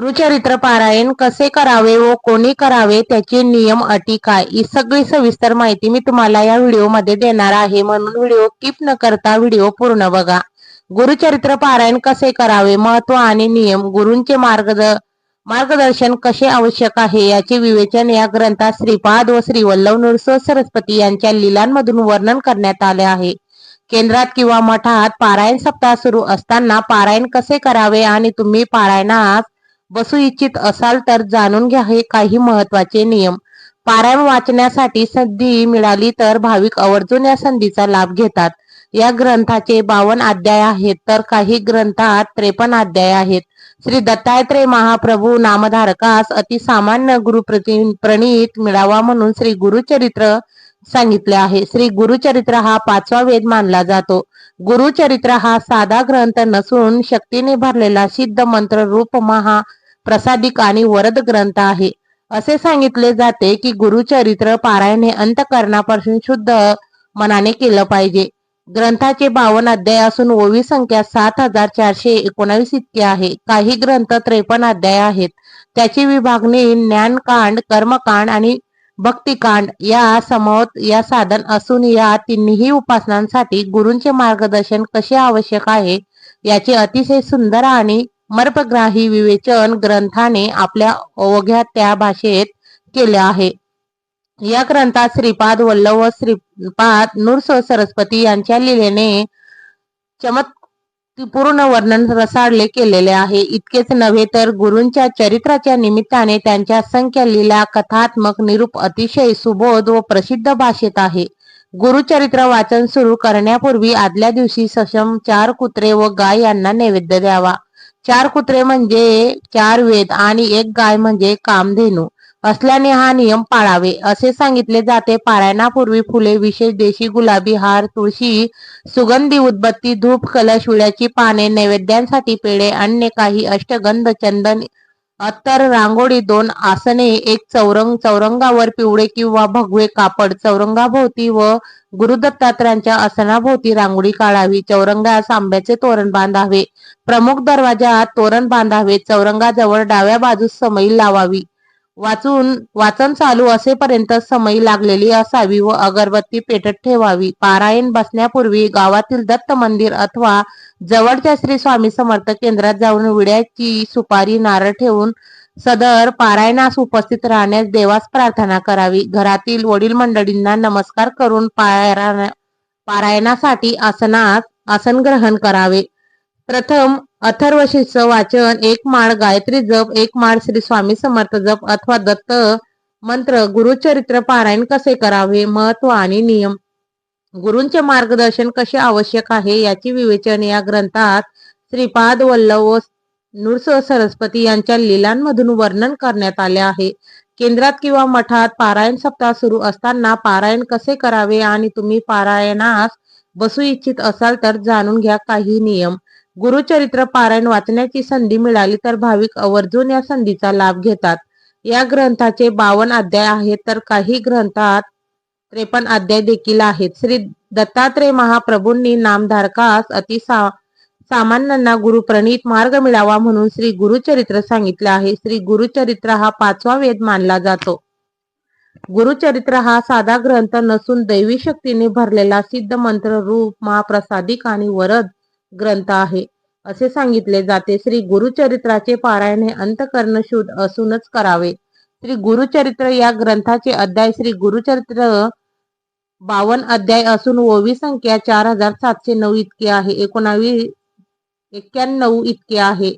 गुरुचरित्र पारायण कसे करावे व कोणी करावे त्याचे नियम अटी काय? ही सगळी सविस्तर माहिती मी तुम्हाला या व्हिडिओमध्ये देणार आहे. म्हणून व्हिडिओ किप न करता व्हिडिओ पूर्ण बघा. गुरुचरित्र पारायण कसे करावे? महत्त्व आणि नियम गुरूंचे मार्गद मार्गदर्शन कसे आवश्यक आहे? याचे विवेचन या ग्रंथात श्रीपाद व श्रीवल्लभ नृसिंह सरस्वती यांच्या लिलांमधून वर्णन करण्यात आले आहे. केंद्रात किंवा मठात पारायण सप्ताह सुरू असताना पारायण कसे करावे आणि तुम्ही पारायणास बसू इच्छित असाल तर जाणून घ्या हे काही महत्त्वाचे नियम. पारायण वाचण्यासाठी संधी मिळाली तर भाविक आवर्जून या संधीचा लाभ घेतात. या ग्रंथाचे बावन अध्याय आहेत तर काही ग्रंथात त्रेपन्न अध्याय आहेत. श्री दत्तात्रय महाप्रभू नामधारकास अतिसामान्य गुरु प्रणीत मिळावा म्हणून श्री गुरुचरित्र सांगितले आहे. श्री गुरुचरित्र हा पाचवा वेद मानला जातो. गुरुचरित्र हा साधा ग्रंथ नसून शक्तीने भरलेला सिद्ध मंत्र रूप महा प्रसादिक आणि वरद ग्रंथ आहे. असे सांगितले जाते की गुरुचरित्र पारायण हे अंतकरणापासून शुद्ध मनाने केलं पाहिजे. ग्रंथाचे बावन अध्याय असून ओवी संख्या सात हजार चारशे एकोणावीस इतकी आहे. काही ग्रंथ त्रेपन्न अध्याय आहेत. त्याची विभागणी ज्ञानकांड कर्मकांड आणि भक्तिकांड या समवत या साधन असून या तिन्ही उपासनांसाठी गुरूंचे मार्गदर्शन कसे आवश्यक आहे याचे अतिशय सुंदर आणि मर्पग्राही विवेचन ग्रंथाने आपल्या अवघ्या त्या भाषेत केले आहे. या ग्रंथात श्रीपाद वल्लभ व श्रीपाद नृस सरस्वती यांच्या लिलेने चमत्पूर्ण वर्णन रसाडले केलेले आहे. इतकेच नव्हे तर गुरूंच्या चरित्राच्या निमित्ताने त्यांच्या संख्या लीला कथात्मक निरूप अतिशय सुबोध व प्रसिद्ध भाषेत आहे. गुरुचरित्र वाचन सुरू करण्यापूर्वी आदल्या दिवशी सशम चार कुत्रे व गाय यांना नैवेद्य द्यावा. चार कुत्रे म्हणजे चार वेद आणि एक गाय म्हणजे कामधेनू. असल्याने हा नियम पाळावे. असे सांगितले जाते. पारायणापूर्वी फुले विशेष देशी गुलाबी हार तुळशी सुगंधी उदबत्ती धूप कलश विड्याची पाने नैवेद्यांसाठी पेढे अन्य काही अष्टगंध चंदन अत्तर रांगोळी दोन आसने एक चौरंग चौरंगावर पिवळे किंवा भगवे कापड चौरंगाभोवती व गुरुदत्तात्रांच्या आसनाभोवती रांगोळी काढावी. चौरंगास आंब्याचे तोरण बांधावे. प्रमुख दरवाजात तोरण बांधावे. चौरंगाजवळ डाव्या बाजूस समई लावावी. वाचून वाचन चालू असेपर्यंत समई लागलेली असावी व अगरबत्ती पेटत ठेवावी. पारायण बसण्यापूर्वी गावातील दत्त मंदिर अथवा जवळच्या श्री स्वामी समर्थ केंद्रात जाऊन विड्याची सुपारी नारळ ठेवून सदर पारायणास उपस्थित राहण्यास देवास प्रार्थना करावी. घरातील वडील मंडळींना नमस्कार करून पारायणासाठी आसनात आसन ग्रहण करावे. प्रथम अथर्वशीच वाचन एक माळ गायत्री जप एक माळ श्री स्वामी समर्थ जप अथवा दत्त मंत्र गुरुचरित्र पारायण कसे करावे? महत्त्व आणि नियम. गुरूंचे मार्गदर्शन कसे आवश्यक आहे याची विवेचन या ग्रंथात श्रीपाद वल्लभ व नृस सरस्वती यांच्या लिलांमधून वर्णन करण्यात आले आहे. केंद्रात किंवा मठात पारायण सप्ताह सुरू असताना पारायण कसे करावे आणि तुम्ही पारायणास बसू इच्छित असाल तर जाणून घ्या काही नियम. गुरुचरित्र पारायण वाचण्याची संधी मिळाली तर भाविक आवर्जून या संधीचा लाभ घेतात. या ग्रंथाचे बावन अध्याय आहेत तर काही ग्रंथात त्रेपन्न अध्याय देखील आहेत. श्री दत्तात्रय महाप्रभूंनी नामधारकास अति सा सामान्यांना गुरुप्रणीत मार्ग मिळावा म्हणून श्री गुरुचरित्र सांगितले आहे. श्री गुरुचरित्र हा पाचवा वेद मानला जातो. गुरुचरित्र हा साधा ग्रंथ नसून दैवी शक्तीने भरलेला सिद्ध मंत्र रूप महाप्रसादिक आणि वरद ग्रंथ आहे. असे सांगितले जाते. श्री गुरुचरित्राचे पारायण हे अंतकर्ण शुद्ध असूनच करावे. श्री गुरुचरित्र या ग्रंथाचे अध्याय श्री गुरुचरित्र बावन अध्याय असून ओवी संख्या चार हजार सातशे नऊ इतकी आहे. एकोणावी एक्क्याण्णव इतके आहे.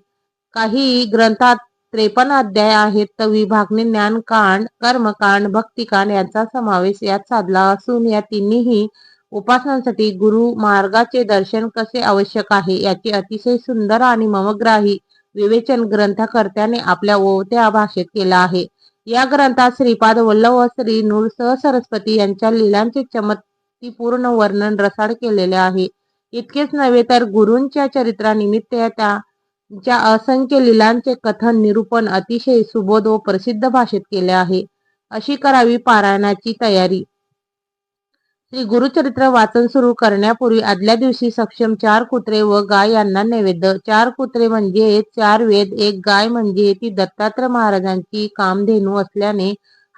काही ग्रंथात त्रेपन्न अध्याय आहेत. तर विभागने ज्ञानकांड कर्मकांड भक्तिकांड यांचा समावेश यात साधला असून या तिन्ही उपासनांसाठी गुरु मार्गाचे दर्शन कसे आवश्यक आहे याचे अतिशय सुंदर आणि ममग्राही विवेचन ग्रंथकर्त्याने आपल्या ओवत्या भाषेत केला आहे. या ग्रंथात श्रीपाद वल्लभ व श्री नृसिंह सरस्वती यांच्या लिलांचे चमत्तीपूर्ण वर्णन रसाळ केलेले आहे. इतकेच नव्हे तर गुरूंच्या चरित्रानिमित्त त्यांच्या असंख्य लिलांचे कथन निरूपण अतिशय सुबोध व प्रसिद्ध भाषेत केले आहे. अशी करावी पारायणाची तयारी. श्री गुरुचरित्र वाचन सुरू करण्यापूर्वी आदल्या दिवशी सक्षम चार कुत्रे व गाय यांना नैवेद्य. चार कुत्रे म्हणजे चार वेद एक गाय म्हणजे ती दत्तात्रय महाराजांची कामधेनू असल्याने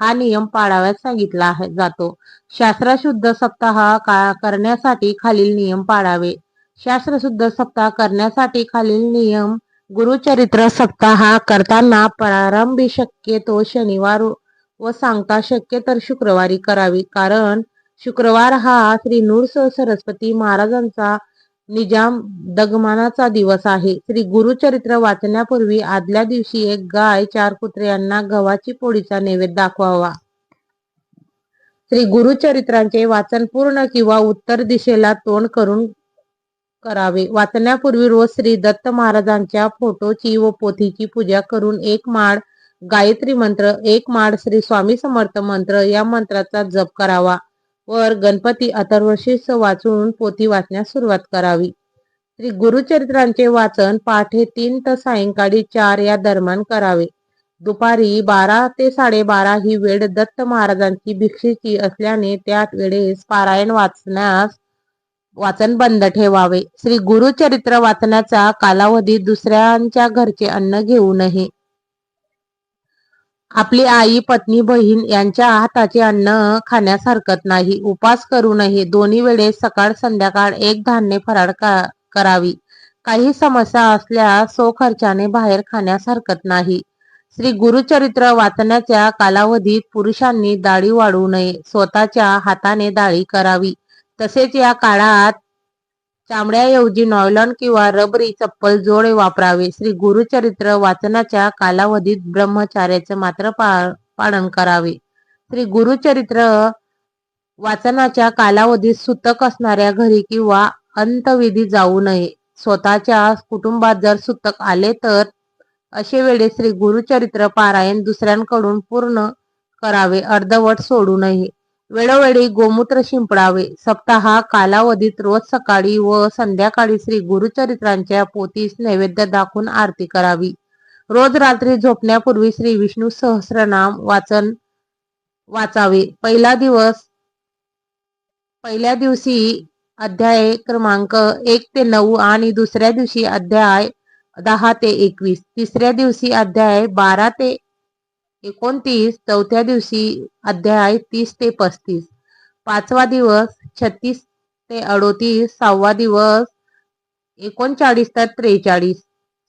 हा नियम पाळाव्यास सांगितला जातो. शास्त्रशुद्ध सप्ताह का करण्यासाठी खालील नियम पाळावे. शास्त्रशुद्ध सप्ताह करण्यासाठी खालील नियम गुरुचरित्र सप्ताह करताना प्रारंभी शक्यतो शनिवार व सांगता शक्य तर शुक्रवारी करावी कारण शुक्रवार हा श्री नूर सरस्वती महाराजांचा निजाम दगमानाचा दिवस आहे. श्री गुरुचरित्र वाचण्यापूर्वी आदल्या दिवशी एक गाय चार कुत्रे यांना गव्हाची पोळीचा नैवेद्य दाखवावा. श्री गुरुचरित्रांचे वाचन पूर्ण किंवा उत्तर दिशेला तोंड करून करावे. वाचण्यापूर्वी रोज श्री दत्त महाराजांच्या फोटोची व पोथीची पूजा करून एक माळ गायत्री मंत्र एक माळ श्री स्वामी समर्थ मंत्र या मंत्राचा जप करावा. वर गणपती अथर्वशीर्ष वाचून पोथी वाचण्यास सुरुवात करावी. श्री गुरुचरित्रांचे वाचन पाठे तीन तर सायंकाळी चार या दरम्यान करावे. दुपारी बारा ते साडेबारा ही वेळ दत्त महाराजांची भिक्षेची असल्याने त्या वेळेस पारायण वाचण्यास वाचन बंद ठेवावे. श्री गुरुचरित्र वाचण्याचा कालावधी दुसऱ्यांच्या घरचे अन्न घेऊ नये. आपली आई पत्नी बहीण यांच्या हाताचे अन्न खाण्यास हरकत नाही. उपास करू नये. दोन्ही वेळेस सकाळ संध्याकाळ एक धान्य फराळ करावी. काही समस्या असल्यास सो खर्चाने बाहेर खाण्यास हरकत नाही. श्री गुरुचरित्र वाचण्याच्या कालावधीत पुरुषांनी दाढी वाढवू नये. स्वतःच्या हाताने दाढी करावी. तसेच या काळात चामड्याऐवजी नॉयलॉन किंवा रबरी चप्पल जोडे वापरावे. श्री गुरुचरित्र वाचनाच्या कालावधीत ब्रह्मचार्याचे मात्र पालन करावे. श्री गुरुचरित्र वाचनाच्या कालावधीत सुतक असणाऱ्या घरी किंवा अंतविधी जाऊ नये. स्वतःच्या कुटुंबात जर सुतक आले तर असे वेळे श्री गुरुचरित्र पारायण दुसऱ्यांकडून पूर्ण करावे. अर्धवट सोडू नये. वेळोवेळी गोमूत्र शिंपडावे. सप्ताह कालावधीत रोज सकाळी व संध्याकाळी श्री गुरुचरित्रांच्या पोतीस नैवेद्य दाखवून आरती करावी. रोज रात्री झोपण्यापूर्वी श्री विष्णू सहस्रनाम वाचन वाचावे. पहिला दिवस पहिल्या दिवशी अध्याय क्रमांक एक ते नऊ आणि दुसऱ्या दिवशी अध्याय दहा ते एकवीस. तिसऱ्या दिवशी अध्याय बारा ते एकोणतीस चौथ्या दिवशी अध्याय तीस ते पस्तीस. पाचवा दिवस छत्तीस ते अडोतीस. सहावा दिवस एकोणचाळीस तर त्रेचाळीस.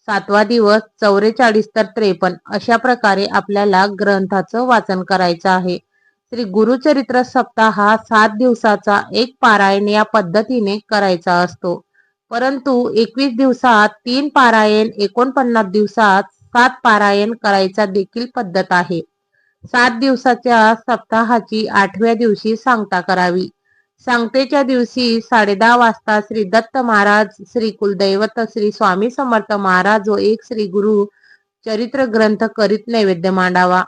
सातवा दिवस चौवेचाळीस तर त्रेपन्न. अशा प्रकारे आपल्याला ग्रंथाचं वाचन करायचं आहे. श्री गुरुचरित्र सप्ताह हा सात दिवसाचा एक पारायण या पद्धतीने करायचा असतो. परंतु एकवीस दिवसात तीन पारायण एकोणपन्नास दिवसात सात पारायण करायचा देखील पद्धत आहे. सात दिवसाच्या सप्ताहाची आठव्या दिवशी सांगता करावी. सांगतेच्या दिवशी साडे दहा वाजता श्री दत्त महाराज श्री कुलदैवत श्री स्वामी समर्थ महाराज व एक श्री गुरु चरित्र ग्रंथ करीत नैवेद्य मांडावा.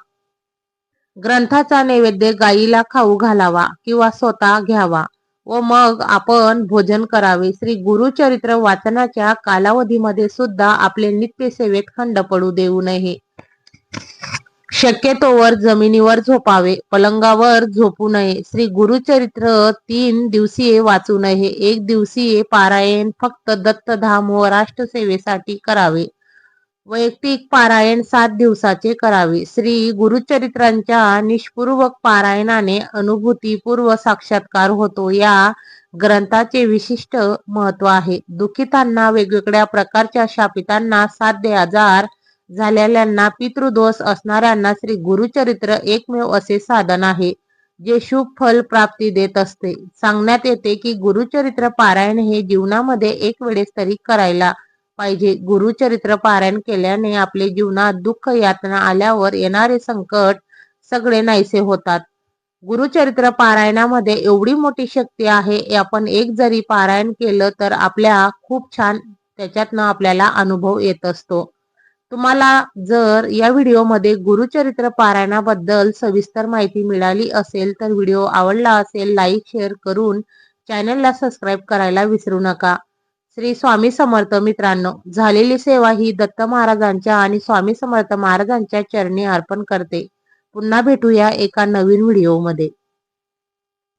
ग्रंथाचा नैवेद्य गायीला खाऊ घालावा किंवा स्वतः घ्यावा. व मग आपण भोजन करावे. श्री गुरुचरित्र वाचनाच्या कालावधीमध्ये सुद्धा आपले नित्य सेवेत खंड पडू देऊ नये. शक्यतोवर जमिनीवर झोपावे पलंगावर झोपू नये. श्री गुरुचरित्र तीन दिवसीय वाचू नये. एक दिवसीय पारायण फक्त दत्तधाम व राष्ट्रसेवेसाठी करावे. वैयक्तिक पारायण सात दिवसाचे करावे. श्री गुरुचरित्रांच्या निष्पूर्वक पारायणाने अनुभूतीपूर्व साक्षात्कार होतो. या ग्रंथाचे विशिष्ट महत्त्व आहे. दुखितांना वेगवेगळ्या प्रकारच्या शापितांना साध्य आजार झालेल्यांना पितृदोष असणाऱ्यांना श्री गुरुचरित्र एकमेव असे साधन आहे जे शुभ फल प्राप्ती देत असते. सांगण्यात येते की गुरुचरित्र पारायण हे जीवनामध्ये एक वेळेस तरी करायला पाहिजे. गुरुचरित्र पारायण केल्याने आपले जीवनात दुःख यातना आल्यावर येणारे संकट सगळे नाहीसे होतात. गुरुचरित्र पारायणामध्ये एवढी मोठी शक्ती आहे आपण एक जरी पारायण केलं तर आपल्या खूप छान त्याच्यातनं आपल्याला अनुभव येत असतो. तुम्हाला जर या व्हिडिओमध्ये गुरुचरित्र पारायणाबद्दल सविस्तर माहिती मिळाली असेल तर व्हिडिओ आवडला असेल लाईक शेअर करून चॅनलला सबस्क्राईब करायला विसरू नका. श्री स्वामी समर्थ मित्रांनो झालेली सेवा ही दत्त महाराजांच्या आणि स्वामी समर्थ महाराजांच्या चरणी अर्पण करते. पुन्हा भेटूया एका नवीन व्हिडिओमध्ये.